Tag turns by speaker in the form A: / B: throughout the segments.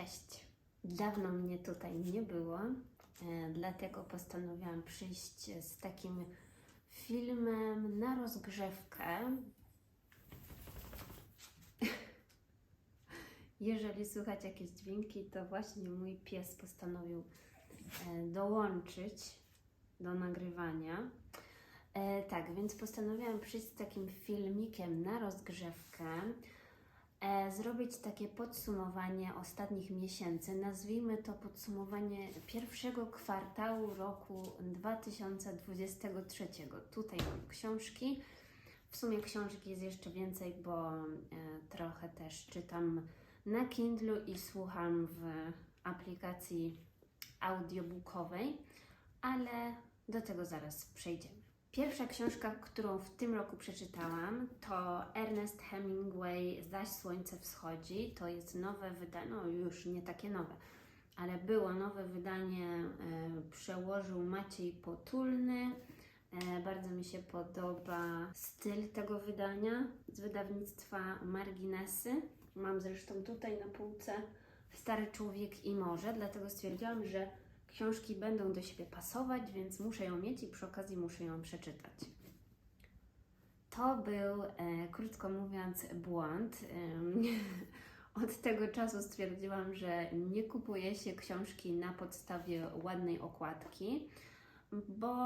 A: Cześć. Dawno mnie tutaj nie było, e, dlatego postanowiłam przyjść z takim filmem na rozgrzewkę. Jeżeli słychać jakieś dźwięki, to właśnie mój pies postanowił e, dołączyć do nagrywania. E, tak, więc postanowiłam przyjść z takim filmikiem na rozgrzewkę zrobić takie podsumowanie ostatnich miesięcy. Nazwijmy to podsumowanie pierwszego kwartału roku 2023. Tutaj mam książki. W sumie książek jest jeszcze więcej, bo e, trochę też czytam na Kindle i słucham w aplikacji audiobookowej, ale do tego zaraz przejdziemy. Pierwsza książka, którą w tym roku przeczytałam, to Ernest Hemingway Zaś Słońce Wschodzi. To jest nowe wydanie, no już nie takie nowe, ale było nowe wydanie, e, przełożył Maciej Potulny. E, bardzo mi się podoba styl tego wydania z wydawnictwa Marginesy. Mam zresztą tutaj na półce Stary Człowiek i Morze, dlatego stwierdziłam, że książki będą do siebie pasować, więc muszę ją mieć i przy okazji muszę ją przeczytać. To był, e, krótko mówiąc, błąd. Em, Od tego czasu stwierdziłam, że nie kupuje się książki na podstawie ładnej okładki, bo,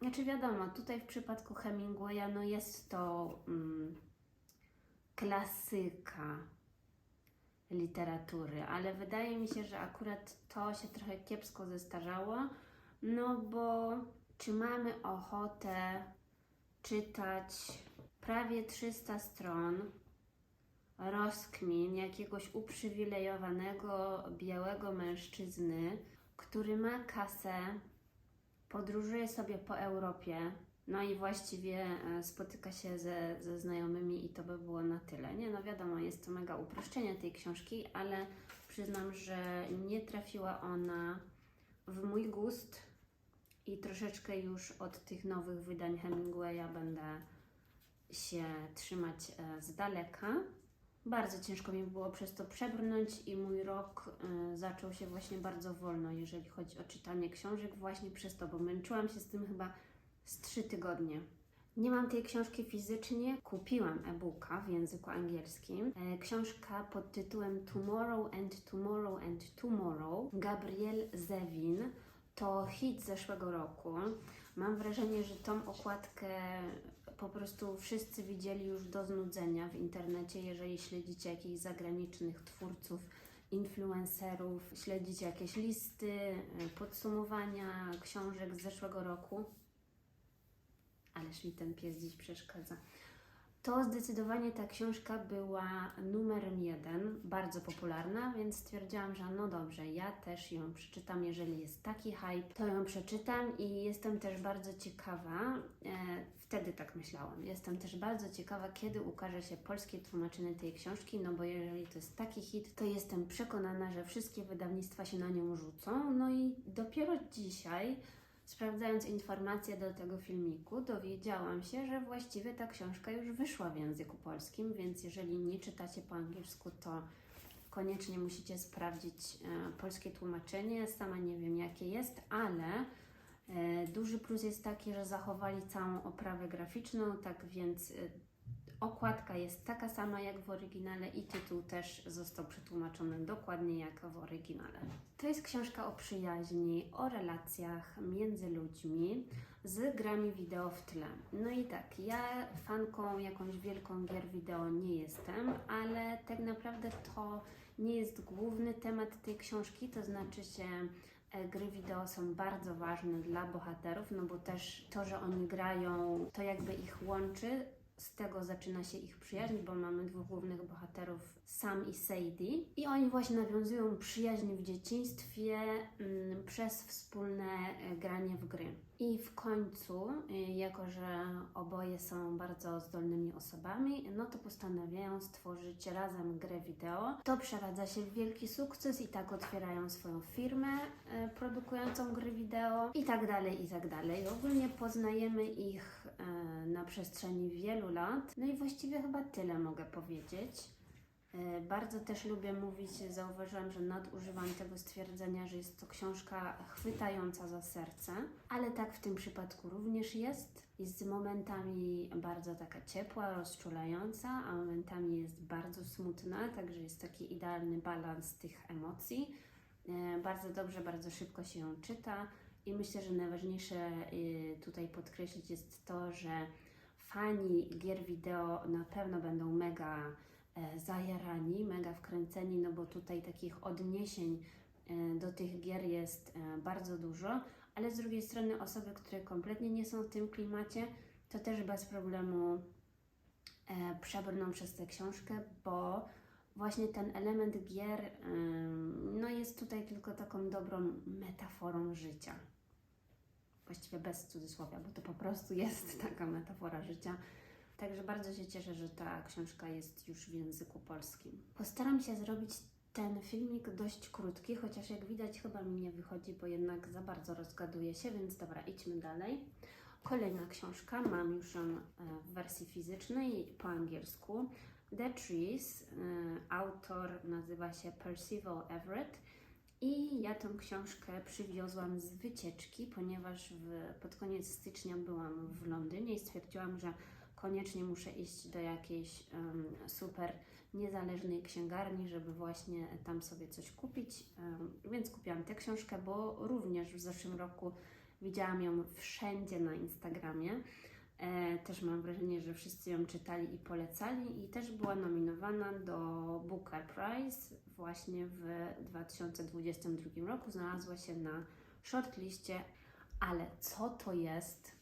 A: znaczy wiadomo, tutaj w przypadku Hemingwaya, no jest to mm, klasyka literatury, ale wydaje mi się, że akurat to się trochę kiepsko zestarzało, no bo czy mamy ochotę czytać prawie 300 stron rozkmin jakiegoś uprzywilejowanego białego mężczyzny, który ma kasę, podróżuje sobie po Europie, no i właściwie e, spotyka się ze, ze znajomymi i to by było na tyle. Nie, no wiadomo, jest to mega uproszczenie tej książki, ale przyznam, że nie trafiła ona w mój gust i troszeczkę już od tych nowych wydań Hemingwaya będę się trzymać e, z daleka. Bardzo ciężko mi było przez to przebrnąć i mój rok e, zaczął się właśnie bardzo wolno, jeżeli chodzi o czytanie książek, właśnie przez to, bo męczyłam się z tym chyba z trzy tygodnie. Nie mam tej książki fizycznie, kupiłam e-booka w języku angielskim. E, książka pod tytułem Tomorrow and Tomorrow and Tomorrow Gabrielle Zevin to hit zeszłego roku. Mam wrażenie, że tą okładkę po prostu wszyscy widzieli już do znudzenia w internecie, jeżeli śledzicie jakichś zagranicznych twórców, influencerów, śledzicie jakieś listy, e, podsumowania książek z zeszłego roku. Ależ mi ten pies dziś przeszkadza. To zdecydowanie ta książka była numerem jeden, bardzo popularna, więc stwierdziłam, że no dobrze, ja też ją przeczytam. Jeżeli jest taki hype, to ją przeczytam i jestem też bardzo ciekawa, e, wtedy tak myślałam, jestem też bardzo ciekawa, kiedy ukaże się polskie tłumaczenie tej książki, no bo jeżeli to jest taki hit, to jestem przekonana, że wszystkie wydawnictwa się na nią rzucą. No i dopiero dzisiaj Sprawdzając informacje do tego filmiku, dowiedziałam się, że właściwie ta książka już wyszła w języku polskim, więc jeżeli nie czytacie po angielsku, to koniecznie musicie sprawdzić e, polskie tłumaczenie. Sama nie wiem, jakie jest, ale e, duży plus jest taki, że zachowali całą oprawę graficzną, tak więc e, okładka jest taka sama jak w oryginale i tytuł też został przetłumaczony dokładnie jak w oryginale. To jest książka o przyjaźni, o relacjach między ludźmi z grami wideo w tle. No i tak, ja fanką jakąś wielką gier wideo nie jestem, ale tak naprawdę to nie jest główny temat tej książki, to znaczy się e, gry wideo są bardzo ważne dla bohaterów, no bo też to, że oni grają, to jakby ich łączy, z tego zaczyna się ich przyjaźń, bo mamy dwóch głównych bohaterów, Sam i Sadie. I oni właśnie nawiązują przyjaźń w dzieciństwie mm, przez wspólne e, granie w gry. I w końcu, y, jako że oboje są bardzo zdolnymi osobami, no to postanawiają stworzyć razem grę wideo. To przeradza się w wielki sukces i tak otwierają swoją firmę e, produkującą gry wideo i tak dalej, i tak dalej. Ogólnie poznajemy ich e, na przestrzeni wielu lat. No i właściwie chyba tyle mogę powiedzieć. E, Bardzo też lubię mówić, zauważyłam, że nadużywam tego stwierdzenia, że jest to książka chwytająca za serce, ale tak w tym przypadku również jest. Jest momentami bardzo taka ciepła, rozczulająca, a momentami jest bardzo smutna, także jest taki idealny balans tych emocji. E, Bardzo dobrze, bardzo szybko się ją czyta i myślę, że najważniejsze y, tutaj podkreślić jest to, że fani gier wideo na pewno będą mega e, zajarani, mega wkręceni, no bo tutaj takich odniesień e, do tych gier jest e, bardzo dużo, ale z drugiej strony osoby, które kompletnie nie są w tym klimacie, to też bez problemu przebrną przez tę książkę, bo właśnie ten element gier no jest tutaj tylko taką dobrą metaforą życia. Właściwie bez cudzysłowia, bo to po prostu jest taka metafora życia. Także bardzo się cieszę, że ta książka jest już w języku polskim. Postaram się zrobić ten filmik dość krótki, chociaż jak widać chyba mi nie wychodzi, bo jednak za bardzo rozgaduję się, więc dobra, idźmy dalej. Kolejna książka, mam już ją e, w wersji fizycznej po angielsku. The Trees, e, autor nazywa się Percival Everett i ja tą książkę przywiozłam z wycieczki, ponieważ w, pod koniec stycznia byłam w Londynie i stwierdziłam, że koniecznie muszę iść do jakiejś em, super niezależnej księgarni, żeby właśnie tam sobie coś kupić. Em, więc kupiłam tę książkę, bo również w zeszłym roku widziałam ją wszędzie na Instagramie. E, też mam wrażenie, że wszyscy ją czytali i polecali i też była nominowana do Booker Prize właśnie w 2022 roku. Znalazła się na shortliście, ale co to jest?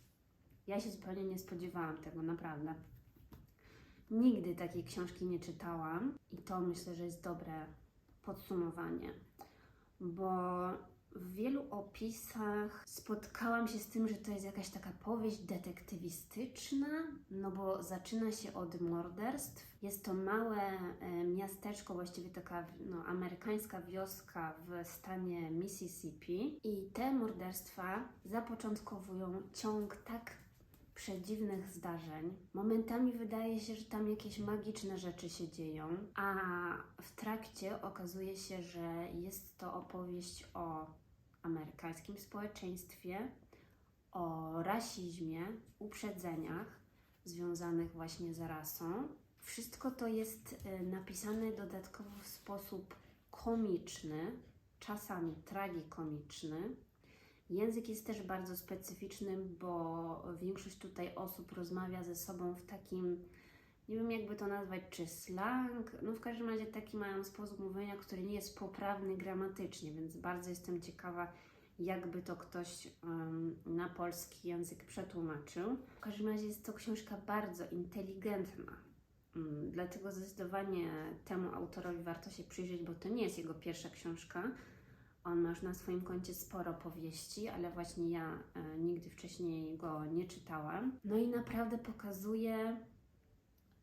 A: Ja się zupełnie nie spodziewałam tego, naprawdę. Nigdy takiej książki nie czytałam i to myślę, że jest dobre podsumowanie, bo w wielu opisach spotkałam się z tym, że to jest jakaś taka powieść detektywistyczna, no bo zaczyna się od morderstw. Jest to małe e, miasteczko, właściwie taka no, amerykańska wioska w stanie Mississippi i te morderstwa zapoczątkowują ciąg tak przedziwnych zdarzeń. Momentami wydaje się, że tam jakieś magiczne rzeczy się dzieją, a w trakcie okazuje się, że jest to opowieść o amerykańskim społeczeństwie, o rasizmie, uprzedzeniach związanych właśnie z rasą. Wszystko to jest e, napisane dodatkowo w sposób komiczny, czasami tragikomiczny. Język jest też bardzo specyficzny, bo większość tutaj osób rozmawia ze sobą w takim, nie wiem jakby to nazwać, czy slang, no w każdym razie taki mają sposób mówienia, który nie jest poprawny gramatycznie, więc bardzo jestem ciekawa, jakby to ktoś em, na polski język przetłumaczył. W każdym razie jest to książka bardzo inteligentna. Mm, Dlatego zdecydowanie temu autorowi warto się przyjrzeć, bo to nie jest jego pierwsza książka. On ma już na swoim koncie sporo powieści, ale właśnie ja e, nigdy wcześniej go nie czytałam. No i naprawdę pokazuje,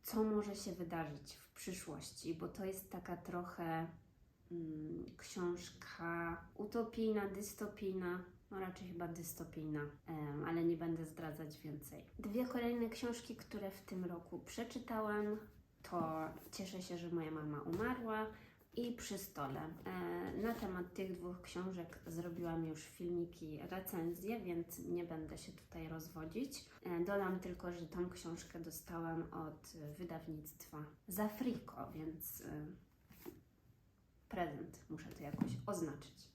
A: co może się wydarzyć w przyszłości, bo to jest taka trochę mm, książka utopijna, dystopijna. No raczej chyba dystopijna, em, ale nie będę zdradzać więcej. Dwie kolejne książki, które w tym roku przeczytałam, to Cieszę się, że moja mama umarła i Przy stole. E, Na temat tych dwóch książek zrobiłam już filmiki, recenzje, więc nie będę się tutaj rozwodzić. E, Dodam tylko, że tą książkę dostałam od wydawnictwa Zafriko, więc e, prezent muszę to jakoś oznaczyć.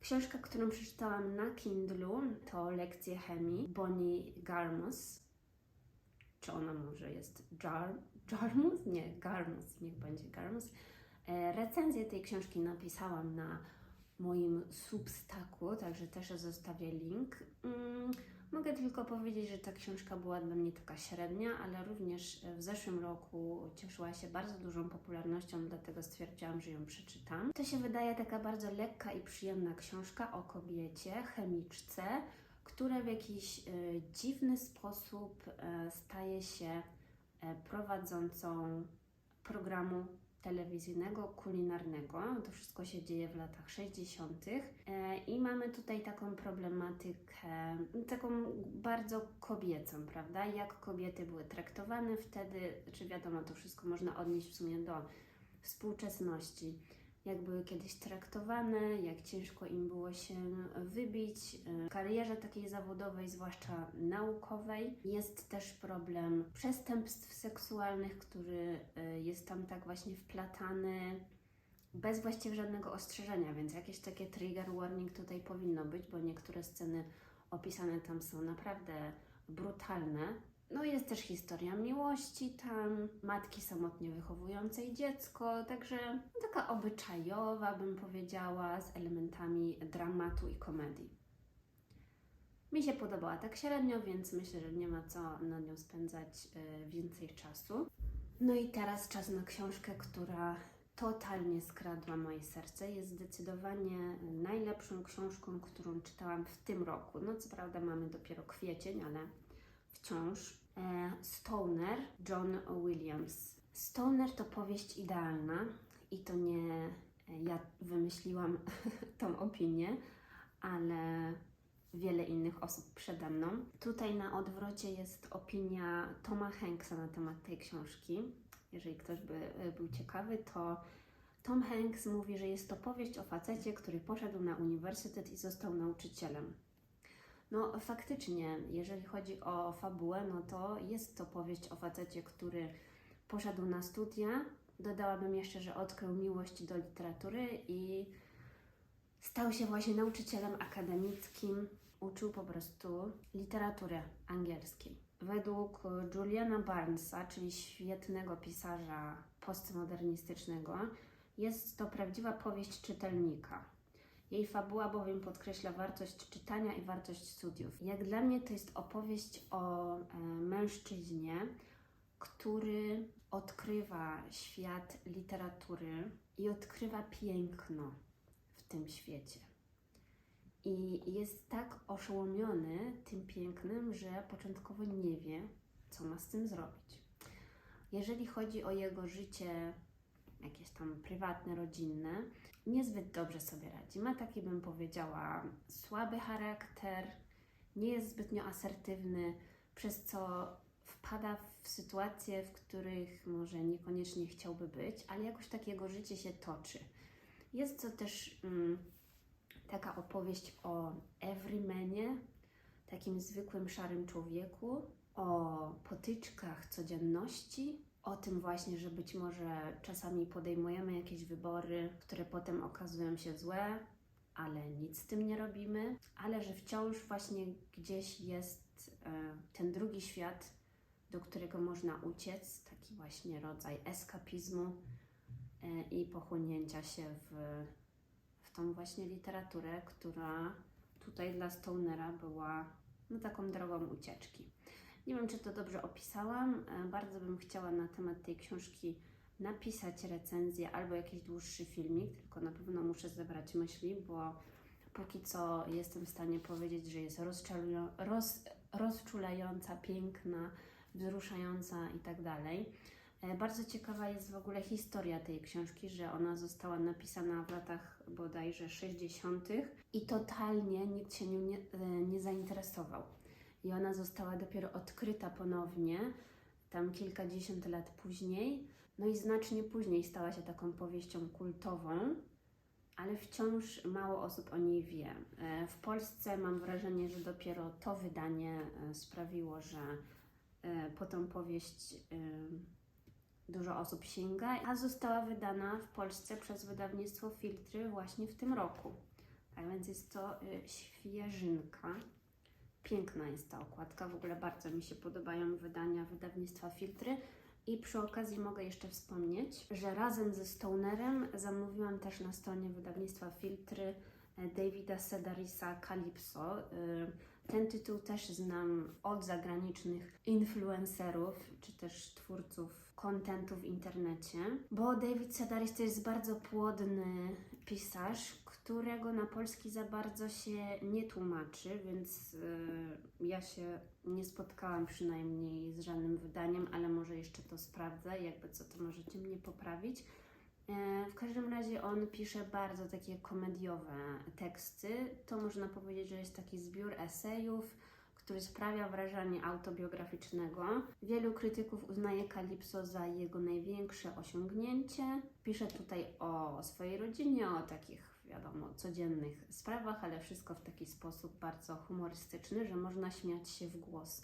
A: Książka, którą przeczytałam na Kindlu to Lekcje chemii Bonnie Garmus. Czy ona może jest Jar, Jarmus? Nie, Garmus, niech będzie Garmus. E, Recenzję tej książki napisałam na moim Substacku, także też zostawię link. Mm, Mogę tylko powiedzieć, że ta książka była dla mnie taka średnia, ale również w zeszłym roku cieszyła się bardzo dużą popularnością, dlatego stwierdziłam, że ją przeczytam. To się wydaje taka bardzo lekka i przyjemna książka o kobiecie, chemiczce, która w jakiś e, dziwny sposób e, staje się e, prowadzącą programu telewizyjnego, kulinarnego. To wszystko się dzieje w latach 60. E, I mamy tutaj taką problematykę, taką bardzo kobiecą, prawda? Jak kobiety były traktowane wtedy, czy wiadomo, to wszystko można odnieść w sumie do współczesności. Jak były kiedyś traktowane, jak ciężko im było się wybić. W karierze takiej zawodowej, zwłaszcza naukowej, jest też problem przestępstw seksualnych, który e, jest tam tak właśnie wplatany bez właściwie żadnego ostrzeżenia, więc jakieś takie trigger warning tutaj powinno być, bo niektóre sceny opisane tam są naprawdę brutalne. No jest też historia miłości tam, matki samotnie wychowującej dziecko, także taka obyczajowa bym powiedziała, z elementami dramatu i komedii. Mi się podobała tak średnio, więc myślę, że nie ma co na nią spędzać e, więcej czasu. No i teraz czas na książkę, która totalnie skradła moje serce. Jest zdecydowanie najlepszą książką, którą czytałam w tym roku. No co prawda mamy dopiero kwiecień, ale wciąż. E, Stoner, John Williams. Stoner to powieść idealna i to nie e, ja wymyśliłam tą opinię, ale wiele innych osób przede mną. Tutaj na odwrocie jest opinia Toma Hanksa na temat tej książki. Jeżeli ktoś by e, był ciekawy, to Tom Hanks mówi, że jest to powieść o facecie, który poszedł na uniwersytet i został nauczycielem. No faktycznie, jeżeli chodzi o fabułę, no to jest to powieść o facecie, który poszedł na studia. Dodałabym jeszcze, że odkrył miłość do literatury i stał się właśnie nauczycielem akademickim. Uczył po prostu literatury angielskiej. Według Juliana Barnesa, czyli świetnego pisarza postmodernistycznego, jest to prawdziwa powieść czytelnika. Jej fabuła bowiem podkreśla wartość czytania i wartość studiów. Jak dla mnie to jest opowieść o e, mężczyźnie, który odkrywa świat literatury i odkrywa piękno w tym świecie. I jest tak oszołomiony tym pięknem, że początkowo nie wie, co ma z tym zrobić. Jeżeli chodzi o jego życie jakieś tam prywatne, rodzinne, niezbyt dobrze sobie radzi. Ma taki, bym powiedziała, słaby charakter, nie jest zbytnio asertywny, przez co wpada w sytuacje, w których może niekoniecznie chciałby być, ale jakoś tak jego życie się toczy. Jest to też mm, taka opowieść o everymanie, takim zwykłym szarym człowieku, o potyczkach codzienności, o tym właśnie, że być może czasami podejmujemy jakieś wybory, które potem okazują się złe, ale nic z tym nie robimy, ale że wciąż właśnie gdzieś jest e, ten drugi świat, do którego można uciec, taki właśnie rodzaj eskapizmu e, i pochłonięcia się w, w tą właśnie literaturę, która tutaj dla Stonera była no, taką drogą ucieczki. Nie wiem, czy to dobrze opisałam. E, Bardzo bym chciała na temat tej książki napisać recenzję albo jakiś dłuższy filmik, tylko na pewno muszę zebrać myśli, bo póki co jestem w stanie powiedzieć, że jest roz, rozczulająca, piękna, wzruszająca i tak dalej. E, Bardzo ciekawa jest w ogóle historia tej książki, że ona została napisana w latach bodajże 60. i totalnie nikt się nią nie, e, nie zainteresował. I ona została dopiero odkryta ponownie, tam kilkadziesiąt lat później. No i znacznie później stała się taką powieścią kultową, ale wciąż mało osób o niej wie. E, W Polsce mam wrażenie, że dopiero to wydanie e, sprawiło, że e, po tą powieść dużo osób sięga, a została wydana w Polsce przez wydawnictwo Filtry właśnie w tym roku. Tak więc jest to świeżynka. Piękna jest ta okładka, w ogóle bardzo mi się podobają wydania wydawnictwa Filtry. I przy okazji mogę jeszcze wspomnieć, że razem ze Stonerem zamówiłam też na stronie wydawnictwa Filtry e, Davida Sedarisa Calypso. Y, Ten tytuł też znam od zagranicznych influencerów, czy też twórców kontentu w internecie, bo David Sedaris to jest bardzo płodny pisarz, którego na polski za bardzo się nie tłumaczy, więc y, ja się nie spotkałam przynajmniej z żadnym wydaniem, ale może jeszcze to sprawdzę, jakby co to możecie mnie poprawić. E, W każdym razie on pisze bardzo takie komediowe teksty. To można powiedzieć, że jest taki zbiór esejów, który sprawia wrażenie autobiograficznego. Wielu krytyków uznaje Kalipso za jego największe osiągnięcie. Pisze tutaj o swojej rodzinie, o takich, wiadomo, codziennych sprawach, ale wszystko w taki sposób bardzo humorystyczny, że można śmiać się w głos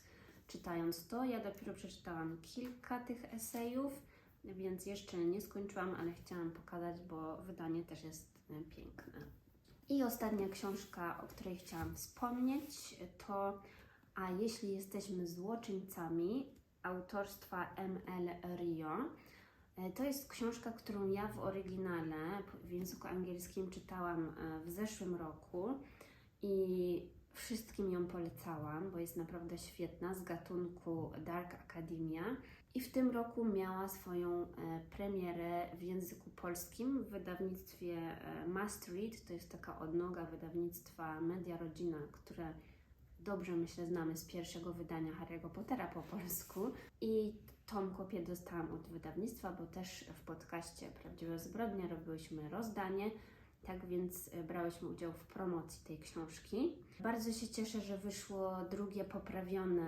A: czytając to. Ja dopiero przeczytałam kilka tych esejów, więc jeszcze nie skończyłam, ale chciałam pokazać, bo wydanie też jest e, piękne. I ostatnia książka, o której chciałam wspomnieć, to A jeśli jesteśmy złoczyńcami autorstwa M.L. Rio. E, To jest książka, którą ja w oryginale w języku angielskim czytałam e, w zeszłym roku i wszystkim ją polecałam, bo jest naprawdę świetna z gatunku Dark Academia. I w tym roku miała swoją e, premierę w języku polskim w wydawnictwie Must Read. To jest taka odnoga wydawnictwa Media Rodzina, które dobrze myślę znamy z pierwszego wydania Harry'ego Pottera po polsku. I tą kopię dostałam od wydawnictwa, bo też w podcaście Prawdziwe Zbrodnie robiłyśmy rozdanie. Tak więc e, brałyśmy udział w promocji tej książki. Bardzo się cieszę, że wyszło drugie poprawione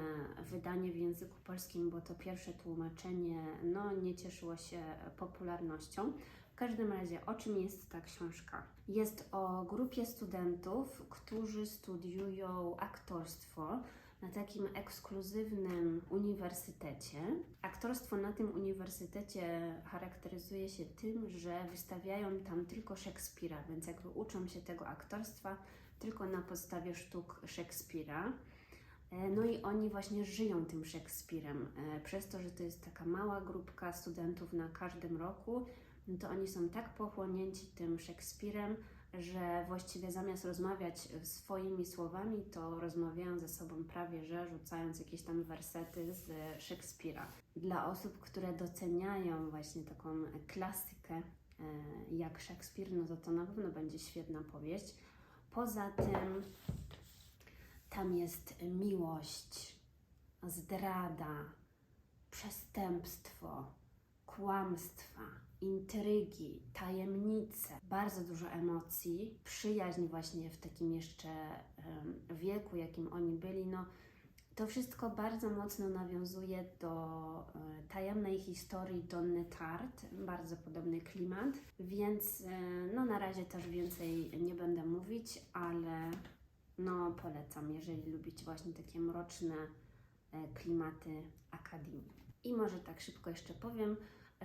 A: wydanie w języku polskim, bo to pierwsze tłumaczenie no, nie cieszyło się popularnością. Każdym razie, o czym jest ta książka? Jest o grupie studentów, którzy studiują aktorstwo na takim ekskluzywnym uniwersytecie. Aktorstwo na tym uniwersytecie charakteryzuje się tym, że wystawiają tam tylko Szekspira, więc jakby uczą się tego aktorstwa tylko na podstawie sztuk Szekspira. E, No i oni właśnie żyją tym Szekspirem. E, Przez to, że to jest taka mała grupka studentów na każdym roku, no to oni są tak pochłonięci tym Szekspirem, że właściwie zamiast rozmawiać swoimi słowami, to rozmawiają ze sobą prawie że rzucając jakieś tam wersety z Szekspira. Dla osób, które doceniają właśnie taką klasykę e, jak Szekspir, no to to na pewno będzie świetna powieść. Poza tym tam jest miłość, zdrada, przestępstwo, kłamstwa, intrygi, tajemnice, bardzo dużo emocji, przyjaźń właśnie w takim jeszcze wieku, jakim oni byli, no to wszystko bardzo mocno nawiązuje do e, tajemnej historii Donny Tart, bardzo podobny klimat, więc e, no na razie też więcej nie będę mówić, ale no polecam, jeżeli lubicie właśnie takie mroczne e, klimaty akademii. I może tak szybko jeszcze powiem,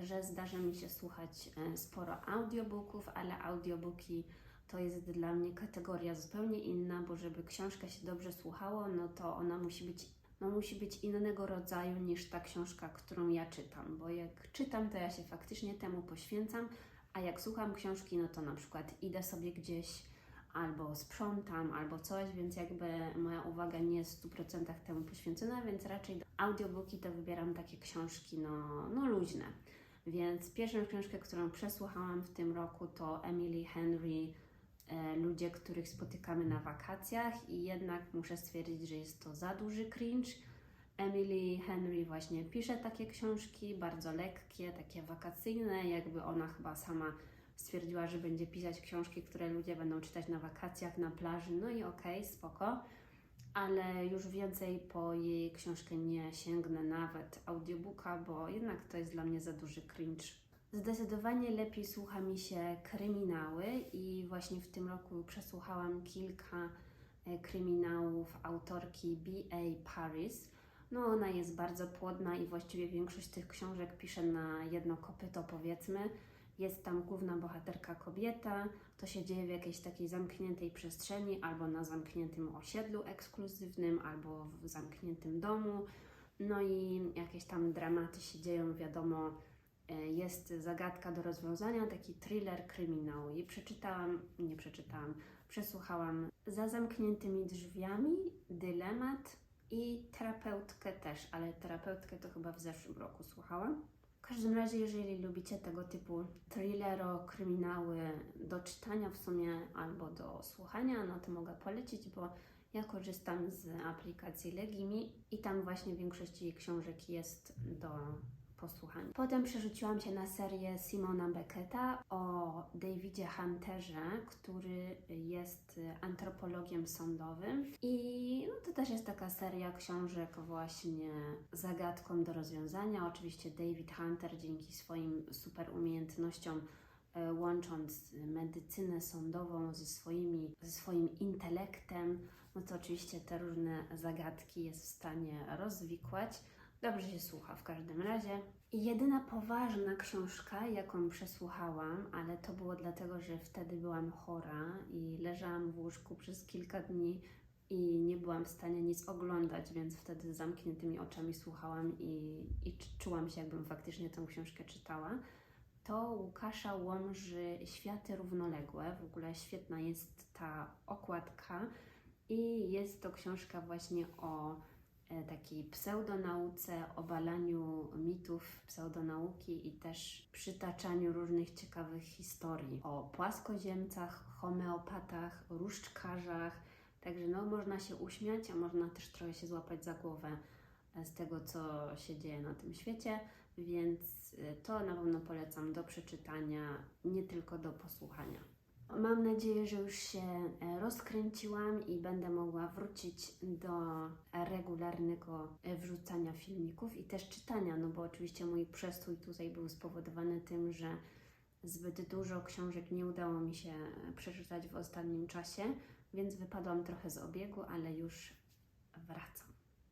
A: że zdarza mi się słuchać e, sporo audiobooków, ale audiobooki to jest dla mnie kategoria zupełnie inna, bo żeby książka się dobrze słuchało, no to ona musi być, no musi być innego rodzaju niż ta książka, którą ja czytam, bo jak czytam, to ja się faktycznie temu poświęcam, a jak słucham książki, no to na przykład idę sobie gdzieś albo sprzątam, albo coś, więc jakby moja uwaga nie jest w 100% temu poświęcona, więc raczej audiobooki to wybieram takie książki, no, no luźne. Więc pierwszą książkę, którą przesłuchałam w tym roku to Emily Henry e, Ludzie, których spotykamy na wakacjach i jednak muszę stwierdzić, że jest to za duży cringe. Emily Henry właśnie pisze takie książki, bardzo lekkie, takie wakacyjne, jakby ona chyba sama stwierdziła, że będzie pisać książki, które ludzie będą czytać na wakacjach, na plaży, no i okej, spoko. Ale już więcej po jej książkę nie sięgnę, nawet audiobooka, bo jednak to jest dla mnie za duży cringe. Zdecydowanie lepiej słucha mi się kryminały i właśnie w tym roku przesłuchałam kilka e, kryminałów autorki B.A. Paris. No ona jest bardzo płodna i właściwie większość tych książek pisze na jedno kopyto powiedzmy. Jest tam główna bohaterka kobieta, to się dzieje w jakiejś takiej zamkniętej przestrzeni, albo na zamkniętym osiedlu ekskluzywnym, albo w zamkniętym domu. No i jakieś tam dramaty się dzieją, wiadomo, e, jest zagadka do rozwiązania, taki thriller kryminał. I przeczytałam, nie przeczytałam, przesłuchałam za zamkniętymi drzwiami, dylemat i terapeutkę też, ale terapeutkę to chyba w zeszłym roku słuchałam. W każdym razie, jeżeli lubicie tego typu thrillero, kryminały do czytania w sumie albo do słuchania, no to mogę polecić, bo ja korzystam z aplikacji Legimi i tam właśnie większość jej książek jest do Potem przerzuciłam się na serię Simona Becketa o Davidzie Hunterze, który jest antropologiem sądowym. I no, to też jest taka seria książek właśnie zagadką do rozwiązania. Oczywiście David Hunter dzięki swoim super umiejętnościom e, łącząc medycynę sądową ze, swoimi, ze swoim intelektem, no to oczywiście te różne zagadki jest w stanie rozwikłać. Dobrze się słucha w każdym razie. I jedyna poważna książka, jaką przesłuchałam, ale to było dlatego, że wtedy byłam chora i leżałam w łóżku przez kilka dni i nie byłam w stanie nic oglądać, więc wtedy z zamkniętymi oczami słuchałam i, i czułam się, jakbym faktycznie tę książkę czytała. To Łukasza Łomży Światy Równoległe. W ogóle świetna jest ta okładka i jest to książka właśnie o takiej pseudonauce, obalaniu mitów pseudonauki i też przytaczaniu różnych ciekawych historii o płaskoziemcach, homeopatach, różdżkarzach. Także no, można się uśmiać, a można też trochę się złapać za głowę e, z tego, co się dzieje na tym świecie, więc e, to na pewno polecam do przeczytania, nie tylko do posłuchania. Mam nadzieję, że już się e, rozkręciłam i będę mogła wrócić do regularnego e, wrzucania filmików i też czytania, no bo oczywiście mój przestój tutaj był spowodowany tym, że zbyt dużo książek nie udało mi się e, przeczytać w ostatnim czasie, więc wypadłam trochę z obiegu, ale już wracam.